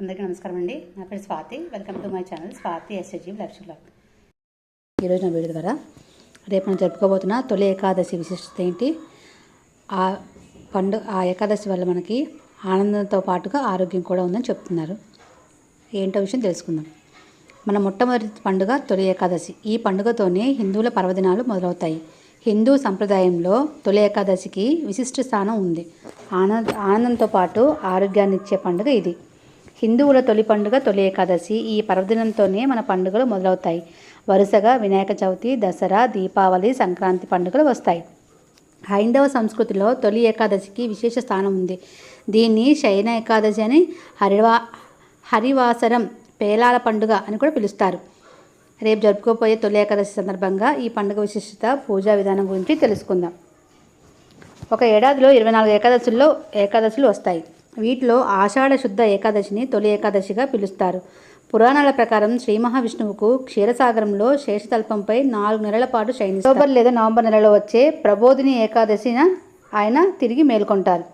అందరికీ నమస్కారం అండి. నా పేరు Swathi. Welcome to my channel Swathi SAG Lakshmi blog. ఈరోజు నా వీడియో ద్వారా రేపు మనం జరుపుకోబోతున్న తొలి ఏకాదశి విశిష్టత ఏంటి? ఆ పండుగ ఆ ఏకాదశి వల్ల మనకి ఆనందంతో పాటుగా ఆరోగ్యం కూడా ఉందని చెప్తున్నారు. ఏంటో విషయం తెలుసుకుందాం. మన మొట్టమొదటి పండుగ తొలి ఏకాదశి. ఈ పండుగతోనే హిందువుల పర్వదినాలు మొదలవుతాయి. హిందూ సంప్రదాయంలో తొలి ఏకాదశికి విశిష్ట స్థానం ఉంది. ఆనంద ఆనందంతో పాటు ఆరోగ్యాన్ని ఇచ్చే పండుగ ఇది. హిందువుల తొలి పండుగ తొలి ఏకాదశి ఈ పర్వదినంతోనే మన పండుగలు మొదలవుతాయి. వరుసగా వినాయక చవితి దసరా దీపావళి సంక్రాంతి పండుగలు వస్తాయి. హైందవ సంస్కృతిలో తొలి ఏకాదశికి విశేష స్థానం ఉంది. దీన్ని శయన ఏకాదశి అని హరివా హరివాసరం పేలాల పండుగ అని కూడా పిలుస్తారు. రేపు జరుపుకోబోయే తొలి ఏకాదశి సందర్భంగా ఈ పండుగ విశిష్టత పూజా విధానం గురించి తెలుసుకుందాం. ఒక ఏడాదిలో ఇరవై నాలుగు ఏకాదశుల్లో ఏకాదశులు వస్తాయి. వీటిలో ఆషాఢ శుద్ధ ఏకాదశిని తొలి ఏకాదశిగా పిలుస్తారు. పురాణాల ప్రకారం శ్రీ మహావిష్ణువుకు క్షీరసాగరంలో శేషతల్పంపై నాలుగు నెలల పాటు శయని అక్టోబర్ లేదా నవంబర్ నెలలో వచ్చే ప్రబోధిని ఏకాదశిన ఆయన తిరిగి మేల్కొంటారు.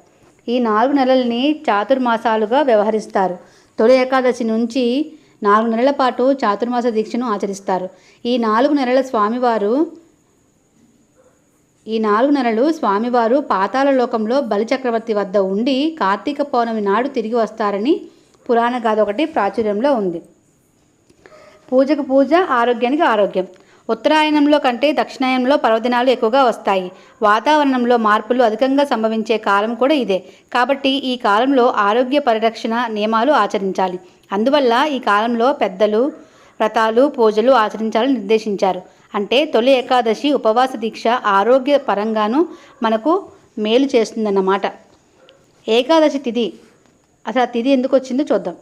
ఈ నాలుగు నెలల్ని చాతుర్మాసాలుగా వ్యవహరిస్తారు. తొలి ఏకాదశి నుంచి నాలుగు నెలల పాటు చాతుర్మాస దీక్షను ఆచరిస్తారు. ఈ నాలుగు నెలల స్వామివారు ఈ నాలుగు నెలలు స్వామివారు పాతాళలోకంలో బలిచక్రవర్తి వద్ద ఉండి కార్తీక పౌర్ణమి నాడు తిరిగి వస్తారని పురాణ గాథ ఒకటి ప్రాచుర్యంలో ఉంది. పూజకు పూజ ఆరోగ్యానికి ఆరోగ్యం. ఉత్తరాయణంలో కంటే దక్షిణాయనంలో పర్వదినాలు ఎక్కువగా వస్తాయి. వాతావరణంలో మార్పులు అధికంగా సంభవించే కాలం కూడా ఇదే. కాబట్టి ఈ కాలంలో ఆరోగ్య పరిరక్షణ నియమాలు ఆచరించాలి. అందువల్ల ఈ కాలంలో పెద్దలు వ్రతాలు పూజలు ఆచరించాలని నిర్దేశించారు. అంటే తొలి ఏకాదశి ఉపవాస దీక్ష ఆరోగ్య పరంగాను మనకు మేలు చేస్తుందన్నమాట. ఏకాదశి తిథి అసలు ఆ తిథి ఎందుకు వచ్చిందో చూద్దాం.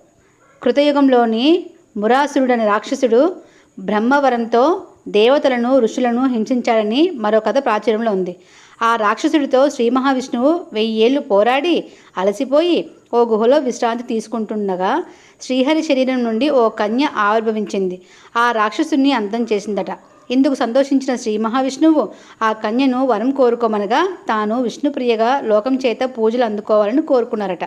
కృతయుగంలోని మురాసురుడని రాక్షసుడు బ్రహ్మవరంతో దేవతలను ఋషులను హింసించాడని మరో కథ ప్రాచుర్యంలో ఉంది. ఆ రాక్షసుడితో శ్రీ మహావిష్ణువు వెయ్యేళ్ళు పోరాడి అలసిపోయి ఓ గుహలో విశ్రాంతి తీసుకుంటుండగా శ్రీహరి శరీరం నుండి ఓ కన్య ఆవిర్భవించింది. ఆ రాక్షసుని అంతం చేసిందట. ఇందుకు సంతోషించిన శ్రీ మహావిష్ణువు ఆ కన్యను వరం కోరుకోమనగా తాను విష్ణుప్రియగా లోకం చేత పూజలు అందుకోవాలని కోరుకున్నారట.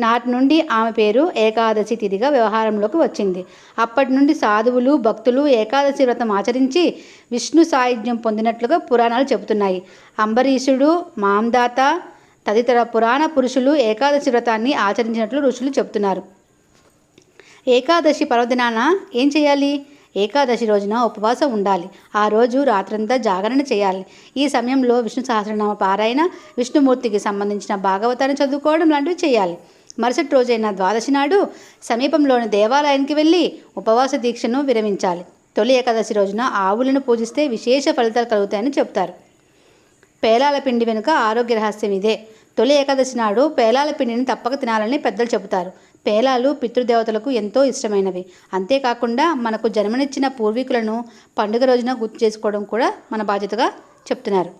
నాటి నుండి ఆమె పేరు ఏకాదశి తిథిగా వ్యవహారంలోకి వచ్చింది. అప్పటి నుండి సాధువులు భక్తులు ఏకాదశి వ్రతం ఆచరించి విష్ణు సాయుధ్యం పొందినట్లుగా పురాణాలు చెబుతున్నాయి. అంబరీషుడు మాందాత తదితర పురాణ పురుషులు ఏకాదశి వ్రతాన్ని ఆచరించినట్లు ఋషులు చెబుతున్నారు. ఏకాదశి పర్వదినాన ఏం చేయాలి? ఏకాదశి రోజున ఉపవాసం ఉండాలి. ఆ రోజు రాత్రంతా జాగరణ చేయాలి. ఈ సమయంలో విష్ణు సహస్రనామ పారాయణ విష్ణుమూర్తికి సంబంధించిన భాగవతాన్ని చదువుకోవడం లాంటివి చేయాలి. మరుసటి రోజైన ద్వాదశి నాడు సమీపంలోని దేవాలయానికి వెళ్ళి ఉపవాస దీక్షను విరమించాలి. తొలి ఏకాదశి రోజున ఆవులను పూజిస్తే విశేష ఫలితాలు కలుగుతాయని చెప్తారు పేలాల పిండి వెనుక ఆరోగ్య రహస్యం ఇదే. తొలి ఏకాదశి నాడు పేలాల పిండిని తప్పక తినాలని పెద్దలు చెబుతారు. పేలాలు పితృదేవతలకు ఎంతో ఇష్టమైనవి. అంతేకాకుండా మనకు జన్మనిచ్చిన పూర్వీకులను పండుగ రోజున గుర్తు చేసుకోవడం కూడా మన బాధ్యతగా చెప్తున్నారు.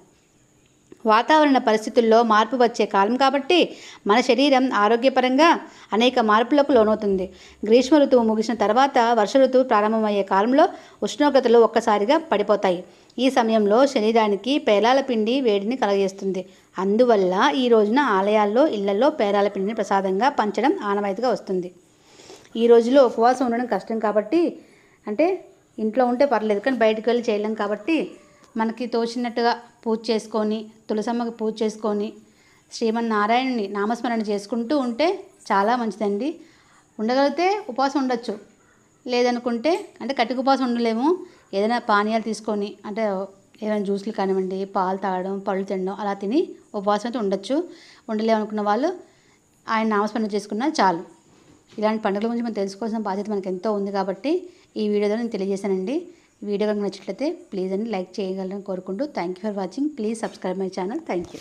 వాతావరణ పరిస్థితుల్లో మార్పు వచ్చే కాలం కాబట్టి మన శరీరం ఆరోగ్యపరంగా అనేక మార్పులకు లోనవుతుంది. గ్రీష్మ ఋతువు ముగిసిన తర్వాత వర్ష ఋతువు ప్రారంభమయ్యే కాలంలో ఉష్ణోగ్రతలు ఒక్కసారిగా పడిపోతాయి. ఈ సమయంలో శరీరానికి పేలాల పిండి వేడిని కలగజేస్తుంది. అందువల్ల ఈ రోజున ఆలయాల్లో ఇళ్ళలో పేలాల పిండిని ప్రసాదంగా పంచడం ఆనవాయితీగా వస్తుంది. ఈ రోజులో ఉపవాసం ఉండడం కష్టం కాబట్టి అంటే ఇంట్లో ఉంటే పర్లేదు కానీ బయటకు వెళ్ళి చేయలేం కాబట్టి మనకి తోచినట్టుగా పూజ చేసుకొని తులసమ్మకి పూజ చేసుకొని శ్రీమన్నారాయణని నామస్మరణ చేసుకుంటూ ఉంటే చాలా మంచిదండి. ఉండగలిగితే ఉపవాసం ఉండొచ్చు. లేదనుకుంటే అంటే కట్టుకు ఉపవాసం ఉండలేము. ఏదైనా పానీయాలు తీసుకొని అంటే ఏదైనా జ్యూస్లు కానివ్వండి పాలు తాగడం పళ్ళు తినడం అలా తిని ఉపవాసం అయితే ఉండొచ్చు. ఉండలేమనుకున్న వాళ్ళు ఆయన నామస్మరణ చేసుకున్నా చాలు. ఇలాంటి పండుగల గురించి మనం తెలుసుకోవాల్సిన బాధ్యత మనకు ఎంతో ఉంది కాబట్టి ఈ వీడియోలో నేను తెలియజేశానండి. వీడియో కనుక నచ్చినట్లయితే ప్లీజ్ అండి లైక్ చేయగలరని కోరుకుంటూ thank you for watching. Please subscribe my channel. Thank you.